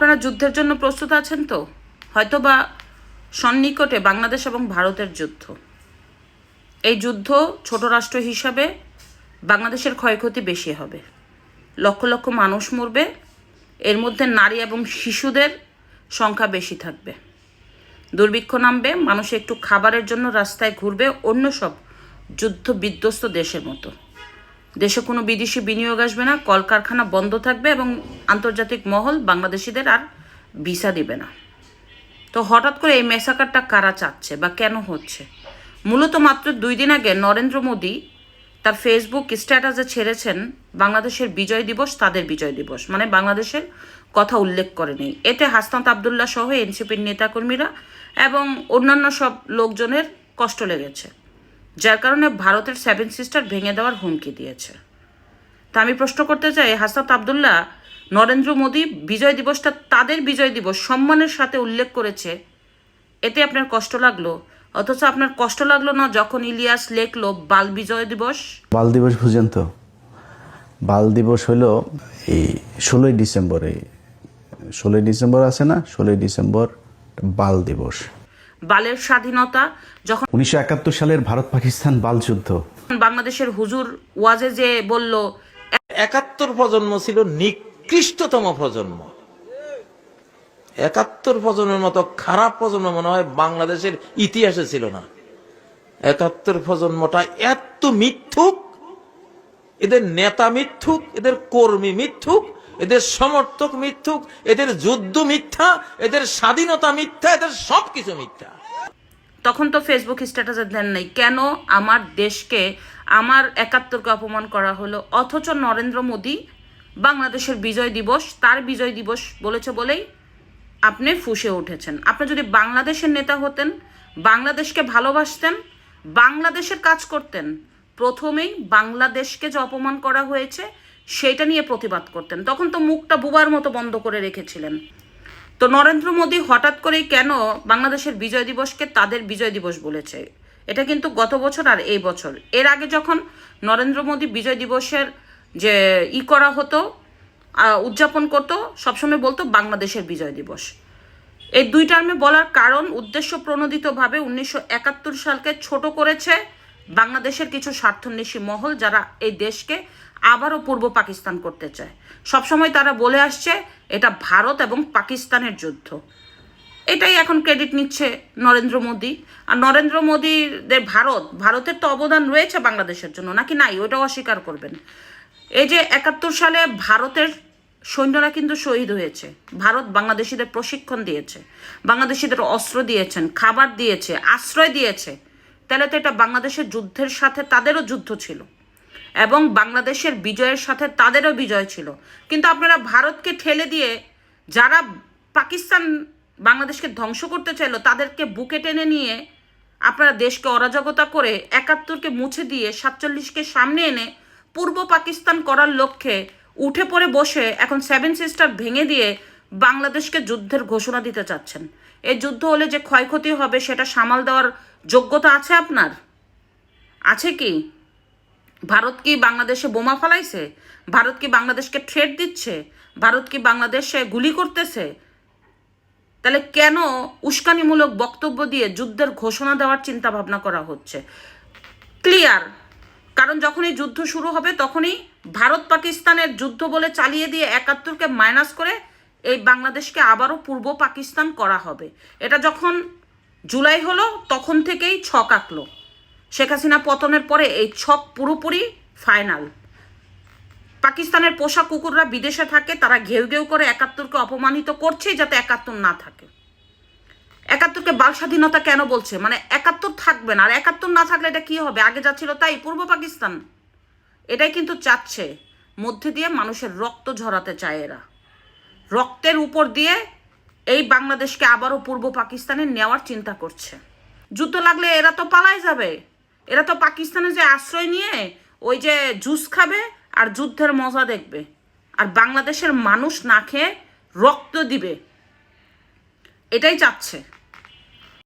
আপনারা যুদ্ধের জন্য প্রস্তুত আছেন তো? হয়তোবা সন্নিকটে বাংলাদেশ এবং ভারতের যুদ্ধ। এই যুদ্ধ ছোট রাষ্ট্র হিসাবে বাংলাদেশের ক্ষয়ক্ষতি বেশি হবে। লক্ষ লক্ষ মানুষ মরবে, এর মধ্যে নারী এবং শিশুদের সংখ্যা বেশি থাকবে। দুর্ভিক্ষ নামবে, মানুষ একটু খাবারের জন্য রাস্তায় ঘুরবে, অন্য সব যুদ্ধ বিধ্বস্ত দেশের মতো। দেশে কোনো বিদেশি বিনিয়োগ আসবে না, কলকারখানা বন্ধ থাকবে এবং আন্তর্জাতিক মহল বাংলাদেশিদের আর ভিসা দিবে না। তো হঠাৎ করে এই মেসাকারটা কারা চাচ্ছে বা কেন হচ্ছে? মূলত মাত্র দুই দিন আগে নরেন্দ্র মোদী তার ফেসবুক স্ট্যাটাসে ছেড়েছেন, বাংলাদেশের বিজয় দিবস তাদের বিজয় দিবস মানে বাংলাদেশের কথা উল্লেখ করেনি। এতে হাসনাত আবদুল্লাহ সহ এনসিপির নেতাকর্মীরা এবং অন্যান্য সব লোকজনের কষ্ট লেগেছে, যার কারণে ভারতের সেভেন সিস্টার ভেঙে দেওয়ার হুমকি দিয়েছে। তা আমি প্রশ্ন করতে চাই, হাসনাত আবদুল্লাহ নরেন্দ্র মোদী বিজয় দিবসটা তাদের বিজয় দিবস সম্মানের সাথে উল্লেখ করেছে। এতে আপনার কষ্ট লাগল? অথচ আপনার কষ্ট লাগল না যখন ইলিয়াস লেখলো বাল বিজয় দিবস? বাল দিবস বুঝেন তো বাল দিবস হলো এই ষোলোই ডিসেম্বরে। ষোলোই ডিসেম্বর আছে না? ষোলোই ডিসেম্বর বাল দিবস। বালের স্বাধীনতা যখন উনিশশো একাত্তর সালের ভারত পাকিস্তান বাল যুদ্ধ। বাংলাদেশের হুজুর ওয়াজে যে বলল একাত্তর প্রজন্ম ছিল নিকৃষ্টতম প্রজন্ম। একাত্তর প্রজন্মের মতো খারাপ প্রজন্ম মনে হয় বাংলাদেশের ইতিহাসে ছিল না। একাত্তর প্রজন্মটা এত মিথ্যুক, এদের নেতা মিথ্যুক, এদের কর্মী মিথ্যুক, এদের সমর্থক মিথ্যুক, এদের যুদ্ধ মিথ্যা, এদের স্বাধীনতা মিথ্যা, এদের সবকিছু মিথ্যা। তখন তো ফেসবুক স্ট্যাটাসে দেন নাই। কেন আমার দেশকে, আমার একাত্তরকে অপমান করা হলো? অথচ নরেন্দ্র মোদী বাংলাদেশের বিজয় দিবস, তার বিজয় দিবস বলেছে বলেই আপনি ফুসে উঠেছেন। আপনি যদি বাংলাদেশের নেতা হতেন, বাংলাদেশকে ভালোবাসতেন, বাংলাদেশের কাজ করতেন, প্রথমেই বাংলাদেশকে যে অপমান করা হয়েছে, সেটা নিয়ে প্রতিবাদ করতেন। তখন তো মুখটা বুবার মতো বন্ধ করে রেখেছিলেন। তো নরেন্দ্র মোদী হঠাৎ করেই কেন বাংলাদেশের বিজয় দিবসকে তাদের বিজয় দিবস বলেছে? এটা কিন্তু গত বছর আর এই বছর। এর আগে যখন নরেন্দ্র মোদী বিজয় দিবসের যে ই করা হতো উদযাপন করতো, সবসময় বলতো বাংলাদেশের বিজয় দিবস। এই দুই টার্মে বলার কারণ, উদ্দেশ্য প্রণোদিতভাবে উনিশশো একাত্তর সালকে ছোট করেছে বাংলাদেশের কিছু স্বার্থন্বেষী মহল যারা এই দেশকে আবারও পূর্ব পাকিস্তান করতে চায়। সবসময় তারা বলে আসছে, এটা ভারত এবং পাকিস্তানের যুদ্ধ। এটাই এখন ক্রেডিট নিচ্ছে নরেন্দ্র মোদী। আর নরেন্দ্র মোদীদের ভারত, ভারতের তো অবদান রয়েছে বাংলাদেশের জন্য, নাকি নাই? ওটাও অস্বীকার করবেন। এই যে একাত্তর সালে ভারতের সৈন্যরা কিন্তু শহীদ হয়েছে। ভারত বাংলাদেশিদের প্রশিক্ষণ দিয়েছে, বাংলাদেশিদের অস্ত্র দিয়েছেন, খাবার দিয়েছে, আশ্রয় দিয়েছে। তাহলে তো এটা বাংলাদেশের যুদ্ধের সাথে তাদেরও যুদ্ধ ছিল এবং বাংলাদেশের বিজয়ের সাথে তাদেরও বিজয় ছিল। কিন্তু আপনারা ভারতকে ঠেলে দিয়ে যারা পাকিস্তান বাংলাদেশকে ধ্বংস করতে চাইলো, তাদেরকে বুকে টেনে নিয়ে আপনারা দেশকে অরাজকতা করে একাত্তরকে মুছে দিয়ে সাতচল্লিশকে সামনে এনে পূর্ব পাকিস্তান করার লক্ষ্যে উঠে পড়ে বসে এখন সেভেন সিস্টার ভেঙে দিয়ে বাংলাদেশকে যুদ্ধের ঘোষণা দিতে চাচ্ছেন। এই যুদ্ধ হলে যে ক্ষয়ক্ষতি হবে সেটা সামাল দেওয়ার যোগ্যতা আছে আপনার? আছে কি? ভারত কি বাংলাদেশে বোমা ফলাইছে? ভারত কি বাংলাদেশকে থ্রেট দিচ্ছে? ভারত কি বাংলাদেশে গুলি করতেছে? তাহলে কেন উস্কানিমূলক বক্তব্য দিয়ে যুদ্ধের ঘোষণা দেওয়ার চিন্তা ভাবনা করা হচ্ছে? ক্লিয়ার কারণ যখন এই যুদ্ধ শুরু হবে, তখনই ভারত পাকিস্তানের যুদ্ধ বলে চালিয়ে দিয়ে একাত্তরকে মাইনাস করে এই বাংলাদেশকে আবারও পূর্ব পাকিস্তান করা হবে। এটা যখন জুলাই হলো, তখন থেকেই ছক আঁকলো। শেখ হাসিনা পতনের পরে এই ছক পুরোপুরি ফাইনাল পাকিস্তানের পোষা কুকুররা বিদেশে থাকে, তারা ঘেউ ঘেউ করে একাত্তরকে অপমানিত করছেই যাতে একাত্তর না থাকে। একাত্তরকে বাল স্বাধীনতা কেন বলছে? মানে একাত্তর থাকবে না, আর একাত্তর না থাকলে এটা কি হবে? আগে যা ছিল তাই, পূর্ব পাকিস্তান। এটাই কিন্তু চাচ্ছে, মধ্যে দিয়ে মানুষের রক্ত ঝরাতে চায় এরা। রক্তের উপর দিয়ে এই বাংলাদেশকে আবারও পূর্ব পাকিস্তানে নেওয়ার চিন্তা করছে। যুদ্ধ লাগলে এরা তো পালাই যাবে। এরা তো পাকিস্তানে যে আশ্রয় নিয়ে ওই যে জুস খাবে আর যুদ্ধের মজা দেখবে। আর বাংলাদেশের মানুষ না খেয়ে রক্ত দিবে। এটাই চাচ্ছে।